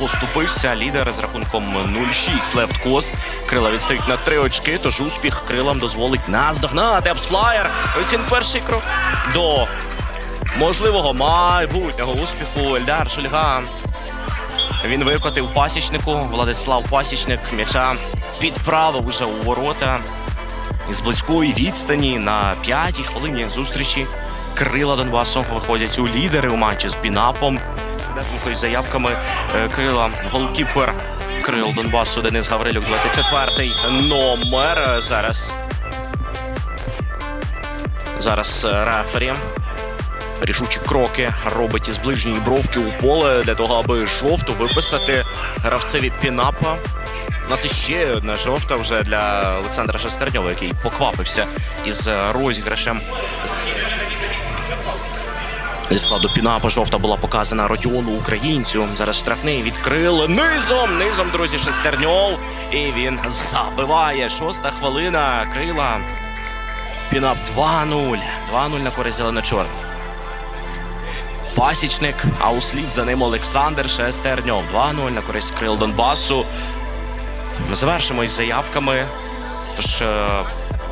поступився. Лідер з рахунком 0-6 Лефт Кост. Крила відстають на три очки, тож успіх крилам дозволить наздогнати Апсфлаєр. Ось він перший крок до можливого майбутнього успіху. Ельдар Шульга. Він викотив пасічнику. Владислав Пасічник м'яча підправив уже у ворота. Із близької відстані на п'ятій хвилині зустрічі крила Донбасу виходять у лідери у матчі з Бінапом. Із заявками е, крила голкіпер крил Донбасу Денис Гаврилюк, 24-й номер. Зараз. Зараз е, рефері. Рішучі кроки робить із ближньої бровки у поле для того, аби жовту виписати гравцеві пінапа. У нас іще одна жовта вже для Олександра Шестерньова, який поквапився із розіграшем. Зі складу пінапа жовта була показана Родіону українцю. Зараз штрафний відкрили низом. Низом, друзі, Шестерньов. І він забиває. Шоста хвилина. Крила. Пінап 2-0. 2-0 на користь зелено-чорних. Пасічник, а услід за ним Олександр Шестерньов. 2-0 на користь крил Донбасу. Ми завершимо із заявками. Тож е,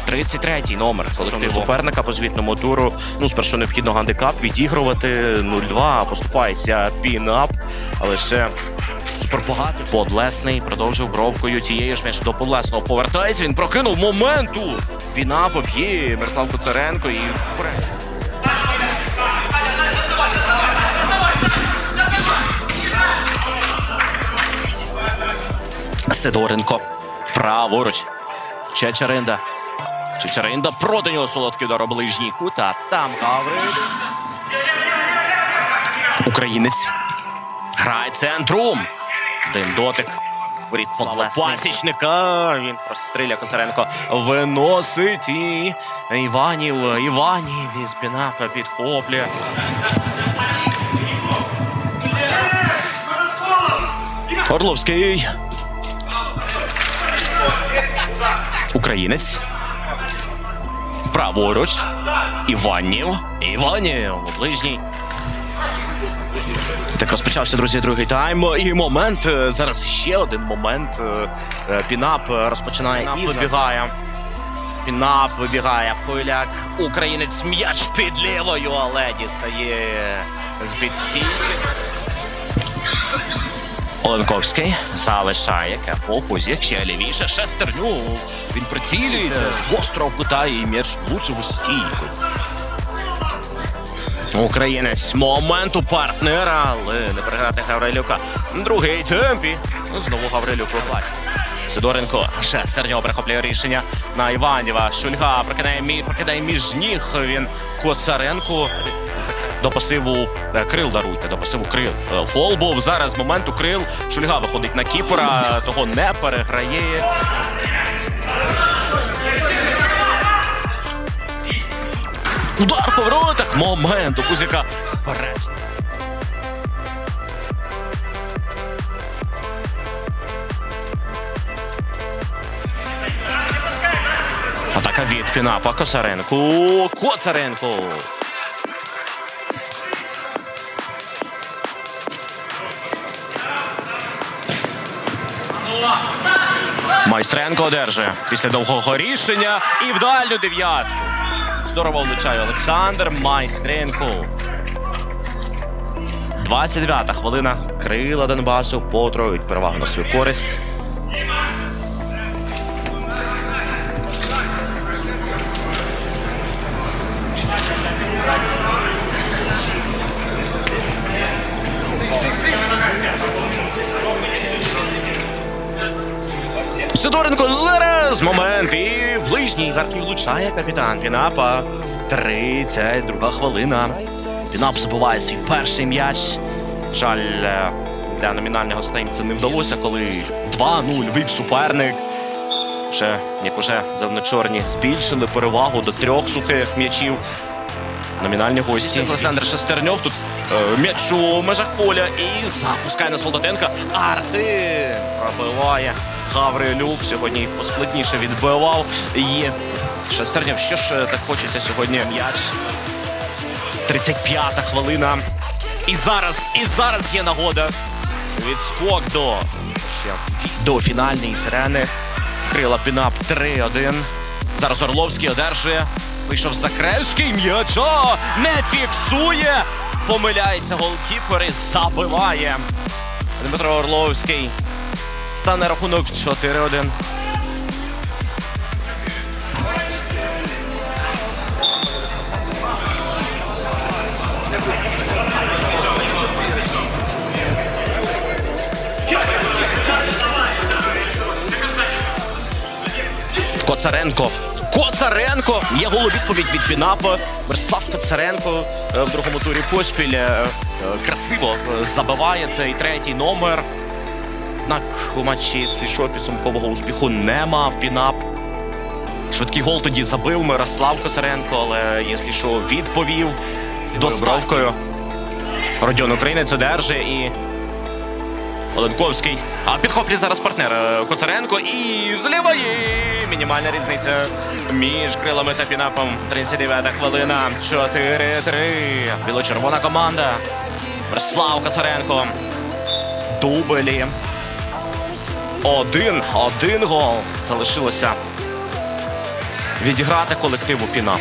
33-й номер колективу суперника по звітному туру. Ну, спершу необхідно гандикап відігрувати 0-2, поступається пінап, але ще супербагатий. Подлесний продовжив бровкою тієї ж м'яч до Подлесного. Повертається, він прокинув моменту. Пінап об'є Мирослав Куцаренко і вперед. Сидоренко. Праворуч. Чечеринда. Чечеринда проти нього солодкий удар у ближній кут, а там Гавриль. Українець. Грає центром. Один дотик. Воріт Пасічника. Він простріляє Коцаренко. Виносить і Іванів. Іванів із Пінапа підхоплює. Орловський. Українець. Праворуч. Іванів. Іванів. Ближній. Так розпочався, друзі, другий тайм. І момент. е, Зараз ще один момент. Е, е, Пінап розпочинає Пінап і вибігає. Пінап вибігає. Поляк. Українець м'яч під лівою, але дістає з під стійки. Оленковський залишає кепу, позік ще лівіше. Шестерню. Він прицілюється з гострого кута і м'яч влучив у стійку. Українець момент у партнера, але не переграти Гаврилюка. Другий темпі. Ну, Знову Гаврилюк у. Сидоренко шестерньо перехоплює рішення на Іванєва. Шульга прокидає мі прокидає між ніг. Він Коцаренко. До пасиву е, крил даруйте, до пасиву крил. Е, Фол був зараз момент у крил. Шульга виходить на кіпера, того не переграє. Удар по воротах. Момент у Кузяка. Вперед. Атака від Пінапа Косаренко. Коцаренко. Майстренко одержує після довгого рішення і в дев'ятку. Здорово влучає Олександр Майстренко. 29-та хвилина. Крила Донбасу потроють перевагу на свою користь. Сидоренко зараз момент і в ближній гарний влучає капітан Пінапа. 32 хвилина. Пінап забуває свій перший м'яч. Жаль, е, для номінального стейм це не вдалося, коли 2-0 вив суперник. Вже, як уже завночорні, збільшили перевагу до трьох сухих м'ячів. Номінальні гості. Олександр Шестерньов тут е, м'яч у межах поля і запускає на Солдатенка. Артем пробиває. Гаврилюк сьогодні поскладніше відбивав. Є Шестернєв. Що ж е, так хочеться сьогодні? М'яч. 35-та хвилина. І зараз, і зараз є нагода. Відскок до до фінальної сирени. Крила пінап 3-1. Зараз Орловський одержує. Вийшов Закревський. М'яча не фіксує. Помиляється голкіпер і забиває. Дмитро Орловський. Стане рахунок 4-1. Коцаренко. Коцаренко! Є голу відповідь від Пінапа. Мирослав Коцаренко е, в другому турі поспіль е, е, красиво забиває цей третій номер. Однак у матчі слідчого підсумкового успіху не мав Пінап. Швидкий гол тоді забив Мирослав Коцаренко, але якщо що, відповів доставкою. Родіон Українець одержує і Оленковський. А підхоплює зараз партнер е, Коцаренко і з лівої мінімальна різниця між крилами та пінапом. 39 хвилина. 4-3. Біло-червона команда. Мирослав Коцаренко. Дублі. Один. Один гол. Залишилося відіграти колективу Пінап.